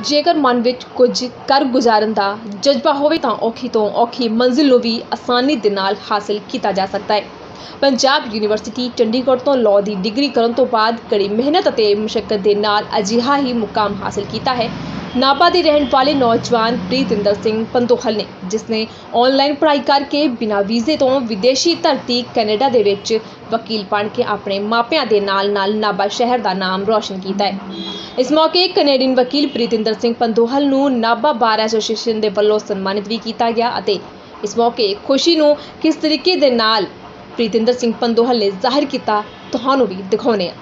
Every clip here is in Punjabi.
ਜੇਕਰ ਮਨ ਵਿੱਚ ਕੁਝ ਕਰ ਗੁਜ਼ਾਰਨ ਦਾ ਜਜ਼ਬਾ ਹੋਵੇ ਤਾਂ ਔਖੀ ਤੋਂ ਔਖੀ ਮੰਜ਼ਿਲ ਨੂੰ ਵੀ ਆਸਾਨੀ ਦੇ ਨਾਲ ਹਾਸਲ ਕੀਤਾ ਜਾ ਸਕਦਾ ਹੈ। ਪੰਜਾਬ ਯੂਨੀਵਰਸਿਟੀ ਚੰਡੀਗੜ੍ਹ ਤੋਂ ਲਾਅ ਦੀ ਡਿਗਰੀ ਕਰਨ ਤੋਂ ਬਾਅਦ ਕੜੀ ਮਿਹਨਤ ਅਤੇ ਮੁਸ਼ਕਲ ਦੇ ਨਾਲ ਅਜਿਹਾ ਹੀ ਮੁਕਾਮ ਹਾਸਲ ਕੀਤਾ ਹੈ। ਨਾਭਾ ਦੇ ਰਹਿਣ ਵਾਲੇ ਨੌਜਵਾਨ ਪ੍ਰੀਤਿੰਦਰ ਸਿੰਘ ਪੰਤੋਹਲ ਨੇ, ਜਿਸ ਨੇ ਆਨਲਾਈਨ ਪੜ੍ਹਾਈ ਕਰਕੇ ਬਿਨਾਂ ਵੀਜ਼ੇ ਤੋਂ ਵਿਦੇਸ਼ੀ ਧਰਤੀ ਕੈਨੇਡਾ ਦੇ ਵਿੱਚ ਵਕੀਲ ਬਣ ਕੇ ਆਪਣੇ ਮਾਪਿਆਂ ਦੇ ਨਾਲ-ਨਾਲ ਨਾਭਾ ਸ਼ਹਿਰ ਦਾ ਨਾਮ ਰੌਸ਼ਨ ਕੀਤਾ ਹੈ। ਇਸ ਮੌਕੇ ਕੈਨੇਡੀਅਨ ਵਕੀਲ ਪ੍ਰੀਤਿੰਦਰ ਸਿੰਘ ਪੰਦੋਹਲ ਨੂੰ ਨਾਭਾ ਬਾਰ ਐਸੋਸੀਏਸ਼ਨ ਦੇ ਵੱਲੋਂ ਸਨਮਾਨਿਤ ਵੀ ਕੀਤਾ ਗਿਆ ਅਤੇ ਇਸ ਮੌਕੇ ਖੁਸ਼ੀ ਨੂੰ ਕਿਸ ਤਰੀਕੇ ਦੇ ਨਾਲ ਪ੍ਰੀਤਿੰਦਰ ਸਿੰਘ ਪੰਦੋਹਲ ਨੇ ਜ਼ਾਹਿਰ ਕੀਤਾ, ਤੁਹਾਨੂੰ ਵੀ ਦਿਖਾਉਂਦੇ ਹਾਂ।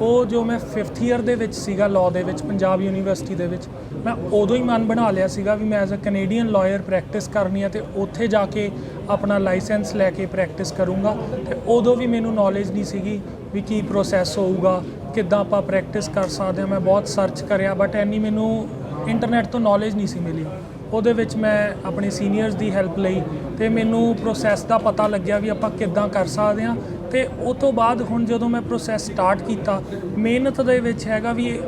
ਉਹ ਜੋ ਮੈਂ 5th ਇਅਰ ਦੇ ਵਿੱਚ ਸੀਗਾ ਲਾਅ ਦੇ ਵਿੱਚ, ਪੰਜਾਬ ਯੂਨੀਵਰਸਿਟੀ ਦੇ ਵਿੱਚ, ਮੈਂ ਉਦੋਂ ਹੀ ਮਨ ਬਣਾ ਲਿਆ ਸੀਗਾ ਵੀ ਮੈਂ as a Canadian lawyer practice ਕਰਨੀ ਹੈ ਤੇ ਉੱਥੇ ਜਾ ਕੇ ਆਪਣਾ ਲਾਇਸੈਂਸ ਲੈ ਕੇ ਪ੍ਰੈਕਟਿਸ ਕਰੂੰਗਾ ਤੇ ਉਦੋਂ ਵੀ ਮੈਨੂੰ ਨੌਲੇਜ ਨਹੀਂ ਸੀਗੀ ਵੀ ਕੀ ਪ੍ਰੋਸੈਸ ਹੋਊਗਾ ਕਿੱਦਾਂ ਆਪਾਂ ਪ੍ਰੈਕਟਿਸ ਕਰ ਸਕਦੇ ਹਾਂ, ਮੈਂ ਬਹੁਤ ਸਰਚ ਕਰਿਆ ਬਟ ਐਨੀ ਮੈਨੂੰ ਇੰਟਰਨੈਟ ਤੋਂ ਨੌਲੇਜ ਨਹੀਂ ਸੀ ਮਿਲੀ। ਉਹਦੇ ਵਿੱਚ ਮੈਂ ਆਪਣੇ ਸੀਨੀਅਰਸ ਦੀ ਹੈਲਪ ਲਈ ਤੇ ਮੈਨੂੰ ਪ੍ਰੋਸੈਸ ਦਾ ਪਤਾ ਲੱਗਿਆ ਵੀ ਆਪਾਂ ਕਿੱਦਾਂ ਕਰ ਸਕਦੇ ਹਾਂ। ਤੇ ਉਸ ਤੋਂ ਬਾਅਦ ਹੁਣ ਜਦੋਂ ਮੈਂ ਪ੍ਰੋਸੈਸ ਸਟਾਰਟ ਕੀਤਾ, ਮਿਹਨਤ ਦੇ ਵਿੱਚ ਹੈਗਾ ਵੀ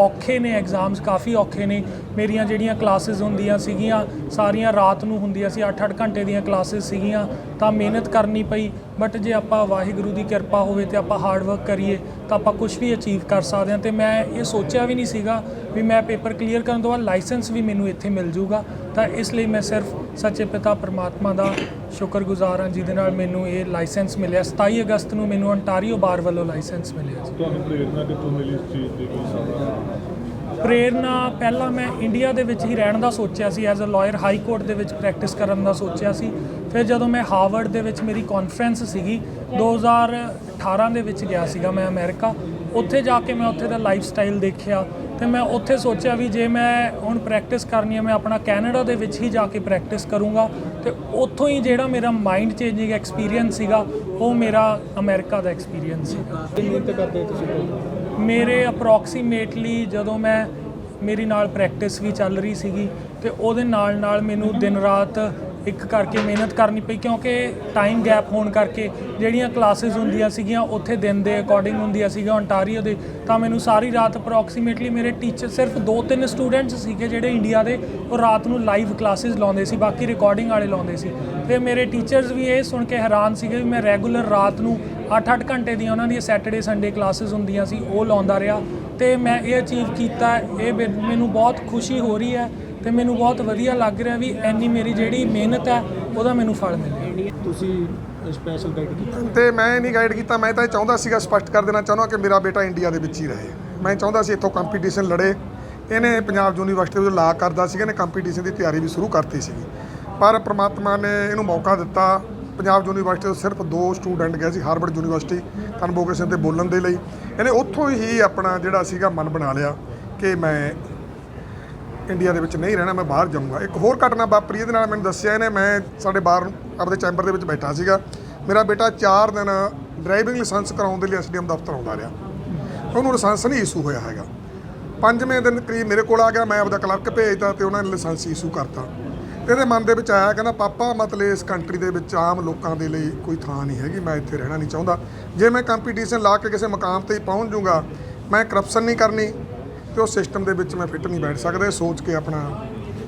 ਔਖੇ ਨੇ ਐਗਜ਼ਾਮਸ ਕਾਫੀ ਔਖੇ ਨੇ ਮੇਰੀਆਂ ਜਿਹੜੀਆਂ ਕਲਾਸਿਸ ਹੁੰਦੀਆਂ ਸੀਗੀਆਂ, ਸਾਰੀਆਂ ਰਾਤ ਨੂੰ ਹੁੰਦੀਆਂ ਸੀ 8-8 ਘੰਟੇ ਦੀਆਂ ਕਲਾਸਿਸ ਸੀਗੀਆਂ, ਤਾਂ ਮਿਹਨਤ ਕਰਨੀ ਪਈ ਬਟ ਜੇ ਆਪਾਂ ਵਾਹਿਗੁਰੂ ਦੀ ਕਿਰਪਾ ਹੋਵੇ ਤੇ ਆਪਾਂ ਹਾਰਡ ਵਰਕ ਕਰੀਏ, ਤਾਂ ਆਪਾਂ ਕੁਝ ਵੀ ਅਚੀਵ ਕਰ ਸਕਦੇ ਹਾਂ। ਤੇ ਮੈਂ ਇਹ ਸੋਚਿਆ ਵੀ ਨਹੀਂ ਸੀਗਾ ਵੀ ਮੈਂ ਪੇਪਰ ਕਲੀਅਰ ਕਰਨ ਤੋਂ ਬਾਅਦ ਲਾਇਸੈਂਸ ਵੀ ਮੈਨੂੰ ਇੱਥੇ ਮਿਲ ਜੂਗਾ ਤਾਂ ਇਸ ਲਈ ਮੈਂ ਸਿਰਫ ਸੱਚੇ ਪਿਤਾ ਪਰਮਾਤਮਾ ਦਾ ਸ਼ੁਕਰਗੁਜ਼ਾਰ ਹਾਂ, ਜਿਹਦੇ ਨਾਲ ਮੈਨੂੰ ਇਹ ਲਾਇਸੈਂਸ ਮਿਲਿਆ। 27 ਅਗਸਤ ਨੂੰ ਮੈਨੂੰ ਅੰਟਾਰੀਓ ਬਾਰ ਵੱਲੋਂ ਲਾਇਸੈਂਸ ਮਿਲਿਆ ਤੁਹਾਨੂੰ ਪ੍ਰੇਰਨਾ ਕਿੱਥੋਂ ਮਿਲੀ ਇਸ ਚੀਜ਼ ਦੀ ਕੀ ਸਾਰਾ ਪ੍ਰੇਰਨਾ ਪਹਿਲਾਂ ਮੈਂ ਇੰਡੀਆ ਦੇ ਵਿੱਚ ਹੀ ਰਹਿਣ ਦਾ ਸੋਚਿਆ ਸੀ as a lawyer high court ਦੇ ਵਿੱਚ ਪ੍ਰੈਕਟਿਸ ਕਰਨ ਦਾ ਸੋਚਿਆ ਸੀ। ਫਿਰ ਜਦੋਂ ਮੈਂ ਹਾਰਵਰਡ ਦੇ ਵਿੱਚ ਮੇਰੀ ਕਾਨਫਰੰਸ ਸੀਗੀ 2018 ਦੇ ਵਿੱਚ ਗਿਆ ਸੀਗਾ ਮੈਂ ਅਮਰੀਕਾ ਉੱਥੇ ਜਾ ਕੇ ਮੈਂ ਉੱਥੇ ਦਾ ਲਾਈਫ ਸਟਾਈਲ ਦੇਖਿਆ। ਤੇ ਮੈਂ ਉੱਥੇ ਸੋਚਿਆ ਵੀ ਜੇ ਮੈਂ ਹੁਣ ਪ੍ਰੈਕਟਿਸ ਕਰਨੀ ਹੈ, ਮੈਂ ਆਪਣਾ ਕੈਨੇਡਾ ਦੇ ਵਿੱਚ ਹੀ ਜਾ ਕੇ ਪ੍ਰੈਕਟਿਸ ਕਰੂੰਗਾ। ਤੇ ਉੱਥੋਂ ਹੀ ਜਿਹੜਾ ਮੇਰਾ ਮਾਈਂਡ ਚੇਂਜਿੰਗ ਐਕਸਪੀਰੀਅੰਸ ਸੀਗਾ, ਉਹ ਮੇਰਾ ਅਮਰੀਕਾ ਦਾ ਐਕਸਪੀਰੀਅੰਸ ਸੀਗਾ। ਮਿਹਨਤ ਕਰਦੇ ਤੁਸੀਂ? ਮੇਰੇ ਅਪਰੋਕਸੀਮੇਟਲੀ ਜਦੋਂ ਮੈਂ ਮੇਰੀ ਨਾਲ ਪ੍ਰੈਕਟਿਸ ਵੀ ਚੱਲ ਰਹੀ ਸੀਗੀ ਤੇ ਉਹਦੇ ਨਾਲ ਨਾਲ ਮੈਨੂੰ ਦਿਨ ਰਾਤ ਇੱਕ ਕਰਕੇ ਮਿਹਨਤ ਕਰਨੀ ਪਈ, ਕਿਉਂਕਿ ਟਾਈਮ ਗੈਪ ਹੋਣ ਕਰਕੇ ਜਿਹੜੀਆਂ ਕਲਾਸਿਸ ਹੁੰਦੀਆਂ ਸੀਗੀਆਂ, ਉੱਥੇ ਦਿਨ ਦੇ ਅਕੋਰਡਿੰਗ ਹੁੰਦੀਆਂ ਸੀਗੀਆਂ ਓਨਟਾਰੀਓ ਦੇ, ਤਾਂ ਮੈਨੂੰ ਸਾਰੀ ਰਾਤ ਅਪਰੋਕਸੀਮੇਟਲੀ ਮੇਰੇ ਟੀਚਰ ਸਿਰਫ ਦੋ ਤਿੰਨ ਸਟੂਡੈਂਟਸ ਸੀਗੇ ਜਿਹੜੇ ਇੰਡੀਆ ਦੇ, ਉਹ ਰਾਤ ਨੂੰ ਲਾਈਵ ਕਲਾਸਿਸ ਲਾਉਂਦੇ ਸੀ, ਬਾਕੀ ਰਿਕਾਰਡਿੰਗ ਵਾਲੇ ਲਾਉਂਦੇ ਸੀ। ਤੇ ਮੇਰੇ ਟੀਚਰਸ ਵੀ ਇਹ ਸੁਣ ਕੇ ਹੈਰਾਨ ਸੀਗੇ ਵੀ ਮੈਂ ਰੈਗੂਲਰ ਰਾਤ ਨੂੰ 8-8 ਘੰਟੇ ਦੀਆਂ ਉਹਨਾਂ ਦੀਆਂ ਸੈਟਰਡੇ ਸੰਡੇ ਕਲਾਸਿਸ ਹੁੰਦੀਆਂ ਸੀ, ਉਹ ਲਾਉਂਦਾ ਰਿਹਾ। ਤੇ ਮੈਂ ਇਹ ਅਚੀਵ ਕੀਤਾ, ਇਹ ਮੈ- ਮੈਨੂੰ ਬਹੁਤ ਖੁਸ਼ੀ ਹੋ ਰਹੀ ਹੈ ਤੇ ਮੈਨੂੰ ਬਹੁਤ ਵਧੀਆ ਲੱਗ ਰਿਹਾ ਵੀ ਐਨੀ ਮੇਰੀ ਜਿਹੜੀ ਮਿਹਨਤ ਹੈ ਉਹਦਾ ਮੈਨੂੰ ਫਲ ਮਿਲ ਰਿਹਾ ਤੁਸੀਂ ਸਪੈਸ਼ਲ ਗਾਈਡ ਕੀਤਾ? ਤੇ ਮੈਂ ਨਹੀਂ ਗਾਈਡ ਕੀਤਾ ਮੈਂ ਤਾਂ ਇਹ ਚਾਹੁੰਦਾ ਸੀਗਾ ਸਪਸ਼ਟ ਕਰ ਦੇਣਾ ਚਾਹੁੰਦਾ ਕਿ ਮੇਰਾ ਬੇਟਾ ਇੰਡੀਆ ਦੇ ਵਿੱਚ ਹੀ ਰਹੇ। ਮੈਂ ਚਾਹੁੰਦਾ ਸੀ ਇੱਥੋਂ ਕੰਪੀਟੀਸ਼ਨ ਲੜੇ। ਇਹਨੇ ਪੰਜਾਬ ਯੂਨੀਵਰਸਿਟੀ ਵਿੱਚ ਲਾ ਕਰਦਾ ਸੀਗਾ ਇਹਨੇ ਕੰਪੀਟੀਸ਼ਨ ਦੀ ਤਿਆਰੀ ਵੀ ਸ਼ੁਰੂ ਕਰਤੀ ਸੀਗੀ। ਪਰ ਪ੍ਰਮਾਤਮਾ ਨੇ ਇਹਨੂੰ ਮੌਕਾ ਦਿੱਤਾ। ਪੰਜਾਬ ਯੂਨੀਵਰਸਿਟੀ ਤੋਂ ਸਿਰਫ ਦੋ ਸਟੂਡੈਂਟ ਗਏ ਸੀ ਹਾਰਵਰਡ ਯੂਨੀਵਰਸਿਟੀ ਕਨਵੋਕੇਸ਼ਨ ਤੇ ਬੋਲਣ ਦੇ ਲਈ। ਇਹਨੇ ਉੱਥੋਂ ਹੀ ਆਪਣਾ ਜਿਹੜਾ ਸੀਗਾ ਮਨ ਬਣਾ ਲਿਆ ਕਿ ਮੈਂ ਇੰਡੀਆ ਦੇ ਵਿੱਚ ਨਹੀਂ ਰਹਿਣਾ, ਮੈਂ ਬਾਹਰ ਜਾਊਂਗਾ। ਇੱਕ ਹੋਰ ਘਟਨਾ ਵਾਪਰੀ, ਇਹਦੇ ਨਾਲ ਮੈਨੂੰ ਦੱਸਿਆ ਇਹਨੇ, ਮੈਂ ਸਾਡੇ ਬਾਹਰ ਆਪਦੇ ਚੈਂਬਰ ਦੇ ਵਿੱਚ ਬੈਠਾ ਸੀਗਾ। ਮੇਰਾ ਬੇਟਾ 4 ਦਿਨ ਡਰਾਈਵਿੰਗ ਲਾਇਸੈਂਸ ਕਰਾਉਣ ਦੇ ਲਈ ਐਸਡੀਐਮ ਦਫ਼ਤਰ ਆਉਂਦਾ ਰਿਹਾ। ਉਹਨੂੰ ਲਾਇਸੈਂਸ ਨਹੀਂ ਇਸ਼ੂ ਹੋਇਆ ਹੈਗਾ। ਪੰਜਵੇਂ ਦਿਨ ਕਰੀਬ ਮੇਰੇ ਕੋਲ ਆ ਗਿਆ, ਮੈਂ ਆਪਦਾ ਕਲਰਕ ਭੇਜਤਾ ਤੇ ਉਹਨਾਂ ਨੇ ਲਾਇਸੈਂਸ ਇਸ਼ੂ ਕਰਤਾ। ਤੇ ਇਹਦੇ ਮਨ ਦੇ ਵਿੱਚ ਆਇਆ, ਕਹਿੰਦਾ, ਪਾਪਾ, ਮਤਲਬ ਇਸ ਕੰਟਰੀ ਦੇ ਵਿੱਚ ਆਮ ਲੋਕਾਂ ਦੇ ਲਈ ਕੋਈ ਥਾਂ ਨਹੀਂ ਹੈਗੀ, ਮੈਂ ਇੱਥੇ ਰਹਿਣਾ ਨਹੀਂ ਚਾਹੁੰਦਾ। ਜੇ ਮੈਂ ਕੰਪੀਟੀਸ਼ਨ ਲਾ ਕੇ ਕਿਸੇ ਮੁਕਾਮ ਤੇ ਹੀ ਪਹੁੰਚ ਜਾਊਂਗਾ, ਮੈਂ ਕਰਪਸ਼ਨ ਨਹੀਂ ਕਰਨੀ ਤੇ ਉਹ ਸਿਸਟਮ ਦੇ ਵਿੱਚ ਮੈਂ ਫਿੱਟ ਨਹੀਂ ਬੈਠ ਸਕਦਾ, ਇਹ ਸੋਚ ਕੇ ਆਪਣਾ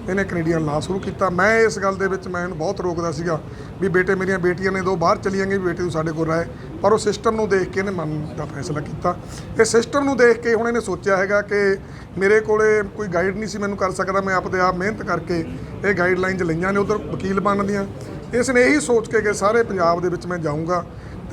ਇਹਨੇ ਕੈਨੇਡੀਅਨ ਲਾ ਸ਼ੁਰੂ ਕੀਤਾ। ਮੈਂ ਇਸ ਗੱਲ ਦੇ ਵਿੱਚ ਮੈਂ ਇਹਨੂੰ ਬਹੁਤ ਰੋਕਦਾ ਸੀਗਾ ਵੀ ਬੇਟੇ ਮੇਰੀਆਂ ਬੇਟੀਆਂ ਨੇ ਦੋ ਬਾਹਰ ਚਲੀਆਂ ਗਈਆਂ ਵੀ ਬੇਟੇ ਨੂੰ ਸਾਡੇ ਕੋਲ ਰਹੇ। ਪਰ ਉਹ ਸਿਸਟਮ ਨੂੰ ਦੇਖ ਕੇ ਇਹਨੇ ਮਨ ਦਾ ਫੈਸਲਾ ਕੀਤਾ। ਇਹ ਸਿਸਟਮ ਨੂੰ ਦੇਖ ਕੇ ਹੁਣ ਇਹਨੇ ਸੋਚਿਆ ਹੈਗਾ ਕਿ ਮੇਰੇ ਕੋਲੇ ਕੋਈ ਗਾਈਡ ਨਹੀਂ ਸੀ ਮੈਨੂੰ ਕਰ ਸਕਦਾ, ਮੈਂ ਆਪਦੇ ਆਪ ਮਿਹਨਤ ਕਰਕੇ ਇਹ ਗਾਈਡਲਾਈਨਸ ਲਈਆਂ ਨੇ ਉਧਰ ਵਕੀਲ ਬਣਨ ਦੀਆਂ। ਇਸ ਨੇ ਇਹੀ ਸੋਚ ਕੇ ਕਿ ਸਾਰੇ ਪੰਜਾਬ ਦੇ ਵਿੱਚ ਮੈਂ ਜਾਊਂਗਾ।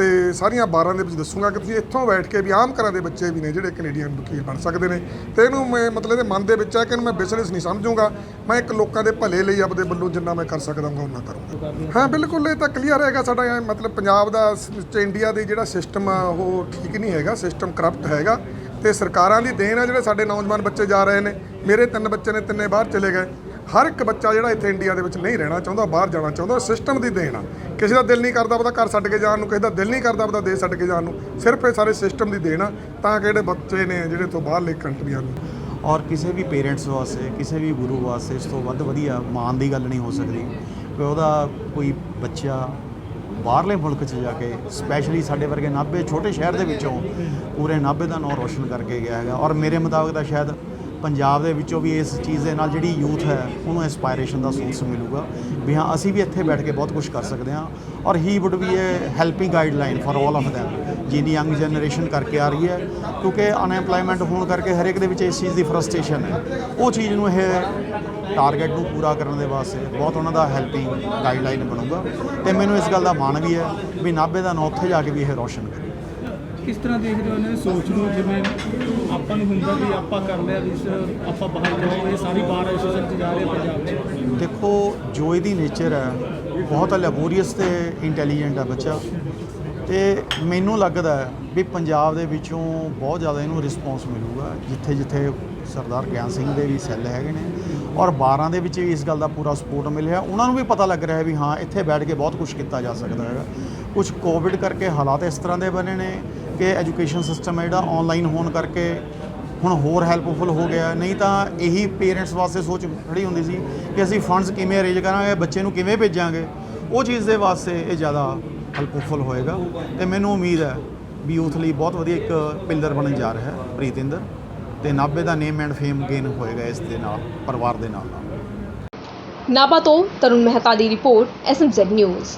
ਤੇ ਸਾਰੀਆਂ ਬਾਰਾਂ ਦੇ ਵਿੱਚ ਦੱਸੂਗਾ ਕਿ ਤੁਸੀਂ ਇੱਥੋਂ ਬੈਠ ਕੇ ਵੀ ਆਮ ਘਰਾਂ ਦੇ ਬੱਚੇ ਵੀ ਨੇ ਜਿਹੜੇ ਕੈਨੇਡੀਅਨ ਵਕੀਲ ਬਣ ਸਕਦੇ ਨੇ। ਤੇ ਇਹਨੂੰ ਮੈਂ ਮਤਲਬ ਇਹਦੇ ਮਨ ਦੇ ਵਿੱਚ ਆ ਕਿ ਇਹਨੂੰ ਮੈਂ ਬਿਜ਼ਨਸ ਨਹੀਂ ਸਮਝੂੰਗਾ। ਮੈਂ ਇੱਕ ਲੋਕਾਂ ਦੇ ਭਲੇ ਲਈ ਆਪਦੇ ਵੱਲੋਂ ਜਿੰਨਾ ਮੈਂ ਕਰ ਸਕਦਾ ਹਾਂ ਉਹਨਾਂ ਕਰੂੰਗਾ। ਹਾਂ, ਬਿਲਕੁਲ, ਇਹ ਤਾਂ ਕਲੀਅਰ ਹੈਗਾ ਸਾਡਾ ਮਤਲਬ ਪੰਜਾਬ ਦਾ ਇੰਡੀਆ ਦੇ ਜਿਹੜਾ ਸਿਸਟਮ ਆ, ਉਹ ਠੀਕ ਨਹੀਂ ਹੈਗਾ ਸਿਸਟਮ ਕਰਪਟ ਹੈਗਾ। ਤੇ ਸਰਕਾਰਾਂ ਦੀ ਦੇਣ ਆ ਜਿਹੜੇ ਸਾਡੇ ਨੌਜਵਾਨ ਬੱਚੇ ਜਾ ਰਹੇ ਨੇ। ਮੇਰੇ ਤਿੰਨ ਬੱਚੇ ਨੇ, ਤਿੰਨੇ ਬਾਹਰ ਚਲੇ ਗਏ। ਹਰ ਇੱਕ ਬੱਚਾ ਜਿਹੜਾ ਇੱਥੇ ਇੰਡੀਆ ਦੇ ਵਿੱਚ ਨਹੀਂ ਰਹਿਣਾ ਚਾਹੁੰਦਾ, ਬਾਹਰ ਜਾਣਾ ਚਾਹੁੰਦਾ, ਸਿਸਟਮ ਦੀ ਦੇਣ ਆ। ਕਿਸੇ ਦਾ ਦਿਲ ਨਹੀਂ ਕਰਦਾ ਆਪਦਾ ਘਰ ਛੱਡ ਕੇ ਜਾਣ ਨੂੰ, ਕਿਸੇ ਦਾ ਦਿਲ ਨਹੀਂ ਕਰਦਾ ਆਪਦਾ ਦੇਸ਼ ਛੱਡ ਕੇ ਜਾਣ ਨੂੰ, ਸਿਰਫ ਇਹ ਸਾਰੇ ਸਿਸਟਮ ਦੀ ਦੇਣ ਆ, ਤਾਂ ਕਿ ਜਿਹੜੇ ਬੱਚੇ ਨੇ ਜਿਹੜੇ ਤੋਂ ਬਾਹਰਲੇ ਕੰਟਰੀਆਂ ਨੂੰ। ਔਰ ਕਿਸੇ ਵੀ ਪੇਰੈਂਟਸ ਵਾਸਤੇ, ਕਿਸੇ ਵੀ ਗੁਰੂ ਵਾਸਤੇ ਇਸ ਤੋਂ ਵੱਧ ਵਧੀਆ ਮਾਣ ਦੀ ਗੱਲ ਨਹੀਂ ਹੋ ਸਕਦੀ। ਕਿ ਉਹਦਾ ਕੋਈ ਬੱਚਾ ਬਾਹਰਲੇ ਮੁਲਕ 'ਚ ਜਾ ਕੇ ਸਪੈਸ਼ਲੀ ਸਾਡੇ ਵਰਗੇ ਨਾਭੇ ਛੋਟੇ ਸ਼ਹਿਰ ਦੇ ਵਿੱਚੋਂ, ਪੂਰੇ ਨਾਭੇ ਦਾ ਨਾਮ ਰੋਸ਼ਨ ਕਰਕੇ ਗਿਆ ਹੈਗਾ। ਔਰ ਮੇਰੇ ਮੁਤਾਬਕ ਤਾਂ ਸ਼ਾਇਦ ਪੰਜਾਬ ਦੇ ਵਿੱਚੋਂ ਵੀ ਇਸ ਚੀਜ਼ ਦੇ ਨਾਲ ਜਿਹੜੀ ਯੂਥ ਹੈ, ਉਹਨੂੰ ਇੰਸਪਾਇਰੇਸ਼ਨ ਦਾ ਸੋਰਸ ਮਿਲੂਗਾ। ਵੀ ਹਾਂ, ਅਸੀਂ ਵੀ ਇੱਥੇ ਬੈਠ ਕੇ ਬਹੁਤ ਕੁਝ ਕਰ ਸਕਦੇ ਹਾਂ ਔਰ ਹੀ would be a helping guideline for all of them ਜਿਹਦੀ ਯੰਗ ਜਨਰੇਸ਼ਨ ਕਰਕੇ ਆ ਰਹੀ ਹੈ, ਕਿਉਂਕਿ ਅਨਐਮਪਲੋਇਮੈਂਟ ਹੋਣ ਕਰਕੇ ਹਰੇਕ ਦੇ ਵਿੱਚ ਇਸ ਚੀਜ਼ ਦੀ ਫਰਸਟ੍ਰੇਸ਼ਨ ਹੈ। ਉਹ ਚੀਜ਼ ਨੂੰ ਇਹ ਟਾਰਗੇਟ ਨੂੰ ਪੂਰਾ ਕਰਨ ਦੇ ਵਾਸਤੇ ਬਹੁਤ ਉਹਨਾਂ ਦਾ ਹੈਲਪਿੰਗ ਗਾਈਡਲਾਈਨ ਬਣੂਗਾ। ਤੇ ਮੈਨੂੰ ਇਸ ਗੱਲ ਦਾ ਮਾਣ ਵੀ ਹੈ ਵੀ ਨਾਭੇ ਦਾ ਨਾਂ ਉੱਥੇ ਜਾ ਕੇ ਵੀ ਇਹ ਰੋਸ਼ਨ ਕਰੇ। ਕਿਸ ਤਰ੍ਹਾਂ ਦੇਖਦੇ ਹੋ ਇਹਨਾਂ ਦੀ ਸੋਚ ਨੂੰ? ਜਿਵੇਂ ਆਪਾਂ ਨੂੰ ਹੁੰਦਾ ਵੀ ਆਪਾਂ ਕਰ ਲਿਆ ਵੀ ਇਸ- ਆਪਾਂ ਬਾਹਰ ਜਾਓ ਇਹ ਸਾਰੀ ਬਾਹਰ ਐਸੋਸੀਏਸ਼ਨ ਚ ਜਾ ਰਹੇ ਆ ਪੰਜਾਬ ਚ ਦੇਖੋ, ਜੋ ਇਹਦੀ ਨੇਚਰ ਹੈ, ਬਹੁਤ ਲੈਬੋਰੀਅਸ ਤੇ ਇੰਟੈਲੀਜੈਂਟ ਹੈ ਬੱਚਾ। ਤੇ ਮੈਨੂੰ ਲੱਗਦਾ ਹੈ ਵੀ ਪੰਜਾਬ ਦੇ ਵਿੱਚੋਂ ਬਹੁਤ ਜ਼ਿਆਦਾ ਇਹਨੂੰ ਰਿਸਪੌਂਸ ਮਿਲੂਗਾ। ਜਿੱਥੇ ਜਿੱਥੇ ਸਰਦਾਰ ਗਿਆਨ ਸਿੰਘ ਦੇ ਵੀ ਸੈੱਲ ਹੈਗੇ ਨੇ ਔਰ 12 ਦੇ ਵਿੱਚ ਵੀ ਇਸ ਗੱਲ ਦਾ ਪੂਰਾ ਸਪੋਰਟ ਮਿਲਿਆ। ਉਹਨਾਂ ਨੂੰ ਵੀ ਪਤਾ ਲੱਗ ਰਿਹਾ ਹੈ ਵੀ ਹਾਂ, ਇੱਥੇ ਬੈਠ ਕੇ ਬਹੁਤ ਕੁਝ ਕੀਤਾ ਜਾ ਸਕਦਾ ਹੈਗਾ। ਕੁਝ ਕੋਵਿਡ ਕਰਕੇ ਹਾਲਾਤ ਇਸ ਤਰ੍ਹਾਂ ਦੇ ਬਣੇ ਨੇ। ਕਿ ਐਜੂਕੇਸ਼ਨ ਸਿਸਟਮ ਹੈ ਜਿਹੜਾ ਆਨਲਾਈਨ ਹੋਣ ਕਰਕੇ ਹੁਣ ਹੋਰ ਹੈਲਪਫੁਲ ਹੋ ਗਿਆ। ਨਹੀਂ ਤਾਂ ਇਹੀ ਪੇਰੈਂਟਸ ਵਾਸਤੇ ਸੋਚ ਖੜੀ ਹੁੰਦੀ ਸੀ ਕਿ ਅਸੀਂ ਫੰਡਸ ਕਿਵੇਂ ਅਰੇਂਜ ਕਰਾਂਗੇ, ਬੱਚੇ ਨੂੰ ਕਿਵੇਂ ਭੇਜਾਂਗੇ। ਉਹ ਚੀਜ਼ ਦੇ ਵਾਸਤੇ ਇਹ ਜ਼ਿਆਦਾ ਹੈਲਪਫੁਲ ਹੋਏਗਾ ਤੇ ਮੈਨੂੰ ਉਮੀਦ ਹੈ ਵੀ ਯੂਥ ਲਈ ਬਹੁਤ ਵਧੀਆ ਇੱਕ ਪਿਲਰ ਬਣਨ ਜਾ ਰਿਹਾ ਹੈ, ਪ੍ਰੀਤਿੰਦਰ। ਤੇ ਨਾਭੇ ਦਾ ਨੇਮ ਐਂਡ ਫੇਮ ਗੇਨ ਹੋਏਗਾ ਇਸ ਦੇ ਨਾਲ, ਪਰਿਵਾਰ ਦੇ ਨਾਲ। ਨਾਲ ਨਾਭਾ ਤੋਂ ਤਰੁਣ ਮਹਿਤਾ ਦੀ report SMZ news